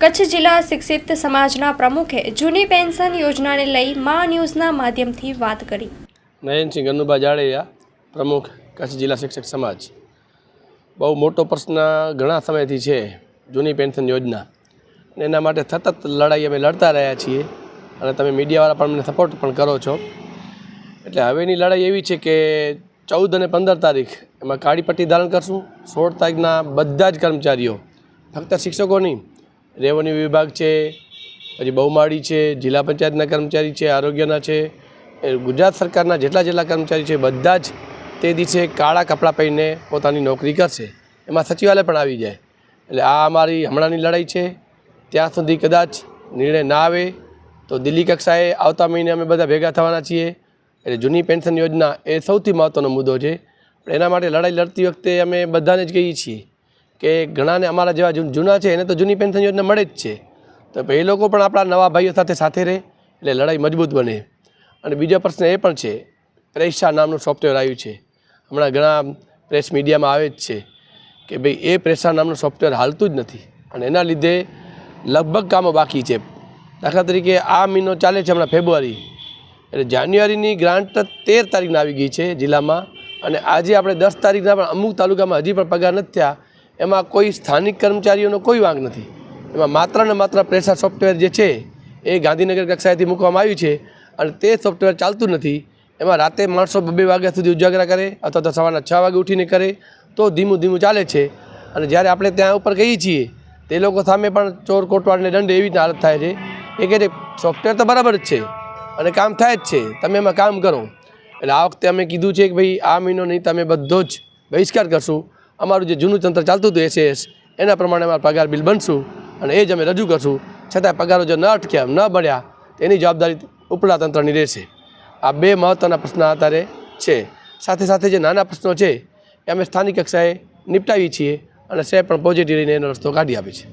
કચ્છ જિલ્લા શિક્ષિત સમાજના પ્રમુખે જૂની પેન્શન યોજનાને લઈ મા ન્યૂઝના માધ્યમથી વાત કરી. નયનસિંહ ગનુભા જાડેજા, પ્રમુખ કચ્છ જિલ્લા શિક્ષક સમાજ. બહુ મોટો પ્રશ્ન ઘણા સમયથી છે જૂની પેન્શન યોજના. એના માટે સતત લડાઈ અમે લડતા રહ્યા છીએ. અને તમે મીડિયાવાળા પણ મને સપોર્ટ પણ કરો છો. એટલે હવેની લડાઈ એવી છે કે ચૌદ અને પંદર તારીખ એમાં કાળી પટ્ટી ધારણ કરશું. સોળ તારીખના બધા જ કર્મચારીઓ, ફક્ત શિક્ષકો નહીં રેવન્યુ વિભાગ છે, પછી બહુમાળી છે, જિલ્લા પંચાયતના કર્મચારી છે, આરોગ્યના છે ગુજરાત સરકારના જેટલા જેટલા કર્મચારી છે, બધા જ તે દિવસે કાળા કપડાં પહેરીને પોતાની નોકરી કરશે. એમાં સચિવાલય પણ આવી જાય. એટલે આ અમારી હમણાંની લડાઈ છે. ત્યાં સુધી કદાચ નિર્ણય ના આવે તો દિલ્હી કક્ષાએ આવતા મહિને અમે બધા ભેગા થવાના છીએ. એટલે જૂની પેન્શન યોજના એ સૌથી મહત્ત્વનો મુદ્દો છે. એના માટે લડાઈ લડતી વખતે અમે બધાને જ કહીએ છીએ કે ઘણાને અમારા જેવા જૂના છે, એને તો જૂની પેન્શન યોજના મળે જ છે. તો એ લોકો પણ આપણા નવા ભાઈઓ સાથે સાથે રહે, એટલે લડાઈ મજબૂત બને. અને બીજો પ્રશ્ન એ પણ છે પ્રેસા નામનું સોફ્ટવેર આવ્યું છે. હમણાં ઘણા પ્રેસ મીડિયામાં આવે જ છે કે ભાઈ, એ પ્રેસા નામનું સોફ્ટવેર હાલતું જ નથી. અને એના લીધે લગભગ કામો બાકી છે. દાખલા તરીકે આ મહિનો ચાલે છે હમણાં ફેબ્રુઆરી. એટલે જાન્યુઆરીની ગ્રાન્ટ તેર તારીખના આવી ગઈ છે જિલ્લામાં. અને આજે આપણે દસ તારીખના પણ અમુક તાલુકામાં હજી પણ પગાર નથી થયા. એમાં કોઈ સ્થાનિક કર્મચારીઓનો કોઈ વાંક નથી. એમાં માત્ર ને માત્ર પ્રેશર સોફ્ટવેર જે છે, એ ગાંધીનગર કક્ષાએથી મૂકવામાં આવ્યું છે અને તે સોફ્ટવેર ચાલતું નથી. એમાં રાતે માણસો બે વાગ્યા સુધી ઉજાગરા કરે અથવા તો સવારના છ વાગે ઉઠીને કરે તો ધીમું ધીમું ચાલે છે. અને જ્યારે આપણે ત્યાં ઉપર કહીએ છીએ, તે લોકો સામે પણ ચોર કોટવાડને દંડ એવી હાલત થાય છે એ કહે છે, સોફ્ટવેર તો બરાબર જ છે અને કામ થાય જ છે. તમે એમાં કામ કરો. એટલે આ વખતે અમે કીધું છે કે ભાઈ, આ મહિનો નહીં, તમે બધો જ બહિષ્કાર કરશું. અમારું જે જૂનું તંત્ર ચાલતું હતું એસીએસ એના પ્રમાણે અમારા પગાર બિલ બનશું અને એ જ અમે રજૂ કરશું. છતાં પગારો જો ન અટક્યા, ન મળ્યા તેની જવાબદારી ઉપલા તંત્રની રહેશે. આ બે મહત્ત્વના પ્રશ્ન આધારે છે. સાથે સાથે જે નાના પ્રશ્નો છે, એ અમે સ્થાનિક કક્ષાએ નિપટાવીએ છીએ અને સાહેબ પણ પોઝિટિવ રહીને એનો રસ્તો કાઢી આપે છે.